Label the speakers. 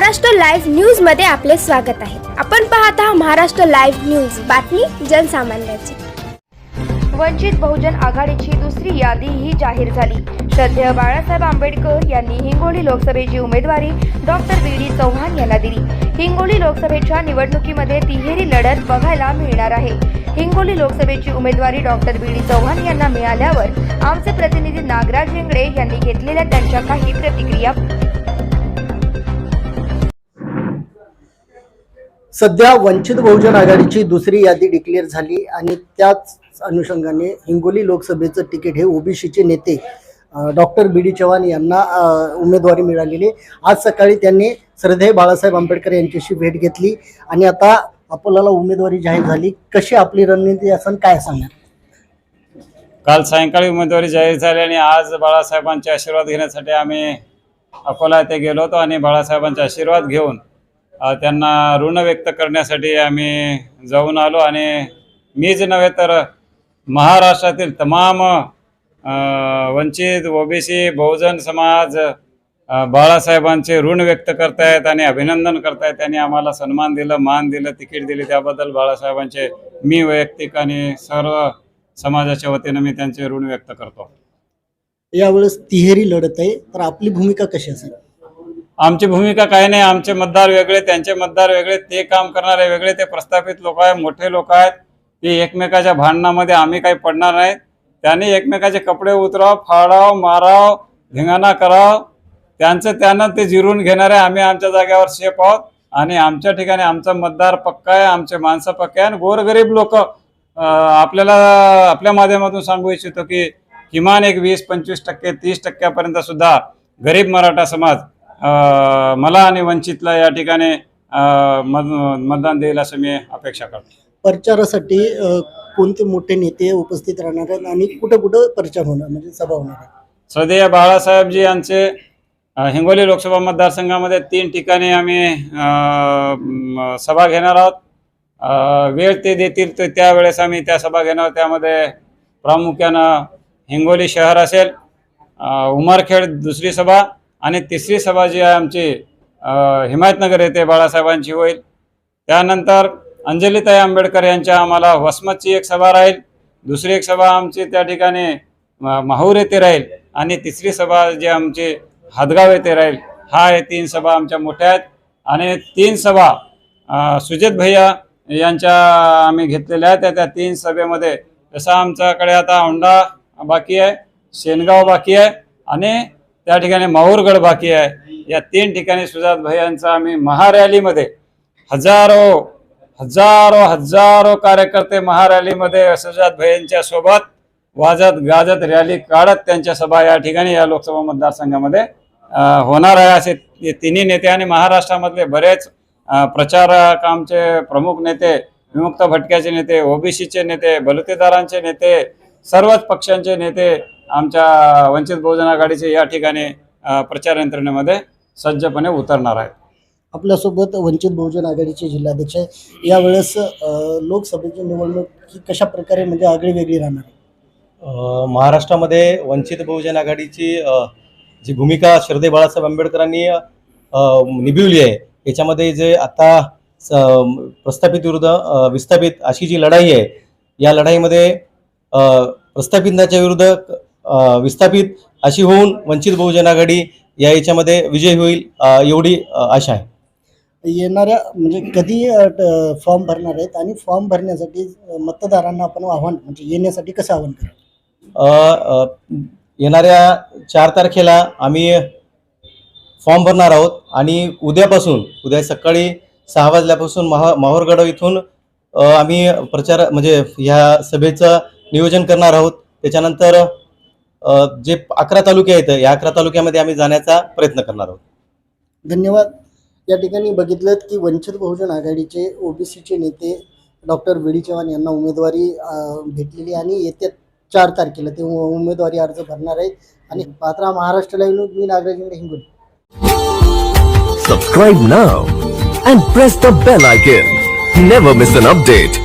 Speaker 1: Maharashtra live न्यूजमध्ये आपले स्वागत आहे. आपण पाहत आहात महाराष्ट्र लाईव्ह न्यूज. बातमी जनसामान्याची.
Speaker 2: वंचित बहुजन आघाडीची दुसरी यादी ही जाहीर झाली. श्रद्धेय बाळासाहेब आंबेडकर यांनी हिंगोली लोकसभेची उमेदवारी डॉक्टर बी डी चव्हाण यांना दिली. हिंगोली लोकसभेच्या निवडणुकीमध्ये तिहेरी लढत बघायला मिळणार आहे. हिंगोली लोकसभेची उमेदवारी डॉक्टर बी डी चव्हाण यांना मिळाल्यावर आमचे प्रतिनिधी नागराज हेंगडे यांनी घेतलेल्या त्यांच्या काही प्रतिक्रिया
Speaker 3: सध्या वंचित बहुजन आघाडीची दुसरी यादी डिक्लेअर झाली आणि त्याच अनुषंगाने हिंगोली लोकसभेचं तिकीट हे ओबीसीचे नेते डॉक्टर बी डी चव्हाण यांना उमेदवारी मिळालेली. आज सकाळी त्यांनी श्रद्धेय बाळासाहेब आंबेडकर यांच्याशी भेट घेतली आणि आता आपल्याला उमेदवारी जाहीर झाली. कशी आपली रणनीती असन काय सांगणार?
Speaker 4: काल सायंकाळी उमेदवारी जाहीर झाली आणि आज बाळासाहेबांचे आशीर्वाद घेण्यासाठी आम्ही अकोला येथे गेलो होतो आणि बाळासाहेबांचे आशीर्वाद घेऊन त्यांना ऋण व्यक्त करण्यासाठी आम्ही जाऊन आलो आणि मीच नव्हे तर महाराष्ट्रातील तमाम वंचित ओबीसी बहुजन समाज बाळासाहेबांचे ऋण व्यक्त करतायत आणि अभिनंदन करतायत. त्यांनी आम्हाला सन्मान दिलं मान दिलं तिकीट दिली. त्याबद्दल बाळासाहेबांचे मी वैयक्तिक आणि सर्व समाजाच्या वतीनं मी त्यांचे ऋण व्यक्त करतो.
Speaker 3: यावेळेस तिहेरी लढत आहे. तर आपली भूमिका कशी असेल?
Speaker 4: आमची भूमिका काही नाही आमचे मतदार वेगळे त्यांचे मतदार वेगळे ते काम करणारे वेगळे ते प्रस्थापित लोक आहेत मोठे लोक आहेत. ते एकमेकाच्या भांडणामध्ये आम्ही काही पडणार नाहीत त्यांनी एकमेकाचे कपडे उतराव फाडाव माराव धिंगाणा कराव. त्यांचं त्यांना ते जिरून घेणारे आम्ही आमच्या जागेवर शेप आहोत. आणि आमच्या ठिकाणी आमचा मतदार पक्का आहे आमचे माणसं पक्के आहे. आणि गोरगरीब लोक आपल्याला आपल्या माध्यमातून सांगू इच्छितो की किमान एक वीस पंचवीस टक्के तीस टक्क्यापर्यंत सुद्धा गरीब मराठा समाज मला आणि वंचितला या ठिकाणी मतदान देईल असं मी अपेक्षा करतो.
Speaker 3: प्रचारासाठी कोणते मोठे नेते उपस्थित राहणार आहेत आणि कुठं कुठं प्रचार होणार म्हणजे सभा होणार आहे
Speaker 4: श्रद्धेय बाळासाहेबजी यांचे हिंगोली लोकसभा मतदारसंघामध्ये तीन ठिकाणी आम्ही सभा घेणार आहोत. वेळ ते देतील तर त्यावेळेस आम्ही त्या सभा घेणार आहोत. त्यामध्ये प्रामुख्यानं हिंगोली शहर असेल उमरखेड दुसरी सभा आणि तिसरी सभा जी आहे आमची हिमायतनगर येथे बाळासाहेबांची होईल. त्यानंतर अंजलीताई आंबेडकर यांच्या आम्हाला वसमतची एक सभा राहील. दुसरी एक सभा आमची त्या ठिकाणी माहूर येथे राहील. आणि तिसरी सभा जी आमची हादगाव येथे राहील. हा हे तीन सभा आमच्या मोठ्या आहेत. आणि तीन सभा सुजित भैया यांच्या आम्ही घेतलेल्या आहेत. त्या- त्या तीन सभेमध्ये जसं आमच्याकडे आता औंढा बाकी आहे शेनगाव बाकी आहे. आणि त्या ठिकाणी माहूरगड बाकी आहे. या तीन ठिकाणी सुजात भैयांचा आम्ही महारॅलीमध्ये हजारो हजारो हजारो कार्यकर्ते महारॅलीमध्ये सुजात भैयांच्या सोबत वाजत गाजत रॅली काढत त्यांच्या सभा या ठिकाणी या लोकसभा मतदारसंघामध्ये होणार आहे असे तिन्ही नेते आणि महाराष्ट्रामधले बरेच प्रचारकामचे प्रमुख नेते विमुक्त भटक्याचे नेते ओबीसीचे नेते बलुतेदारांचे नेते सर्वच पक्षांचे नेते आमच्या वंचित बहुजन आघाडीचे या ठिकाणी प्रचार यंत्रणेमध्ये सज्जपणे उतरणार आहेत.
Speaker 3: आपल्यासोबत वंचित बहुजन आघाडीचे जिल्हाध्यक्ष आहे. यावेळेस लोकसभेची निवडणूक ही कशा प्रकारे म्हणजे आगळी वेगळी राहणार
Speaker 5: महाराष्ट्रामध्ये वंचित बहुजन आघाडीची जी भूमिका श्रद्धे बाळासाहेब आंबेडकरांनी निभवली आहे याच्यामध्ये जे आता स- प्रस्थापित विरुद्ध विस्थापित अशी जी लढाई आहे या लढाईमध्ये अ, प्रस्थापितांच्या विरुद्ध विस्थापित अशी होऊन वंचित बहुजन आघाडी या याच्यामध्ये विजय होईल एवढी आशा आहे.
Speaker 3: येणाऱ्या म्हणजे कधी फॉर्म भरणार आहेत आणि फॉर्म भरण्यासाठी मतदारांना आपण आव्हान म्हणजे येण्यासाठी कसं आव्हान करा
Speaker 5: येणाऱ्या चार तारखेला आम्ही फॉर्म भरणार आहोत आणि उद्यापासून उद्या सकाळी सहा वाजल्यापासून महा माहूरगड इथून आम्ही प्रचार म्हणजे ह्या सभेचं नियोजन करणार आहोत. त्याच्यानंतर जे अकरा तालुके आहेत या अकरा तालुक्यामध्ये आम्ही जाण्याचा प्रयत्न करणार आहोत
Speaker 3: धन्यवाद या ठिकाणी बघितलं की वंचित बहुजन आघाडीचे ओबीसीचे नेते डॉक्टर बी डी चव्हाण यांना उमेदवारी भेटलेली आणि येत्या चार तारखेला ते उमेदवारी अर्ज भरणार आहेत आणि पात्रा Maharashtra live me Nagraj Hingoli
Speaker 6: Subscribe now and press the bell icon. Never miss an update.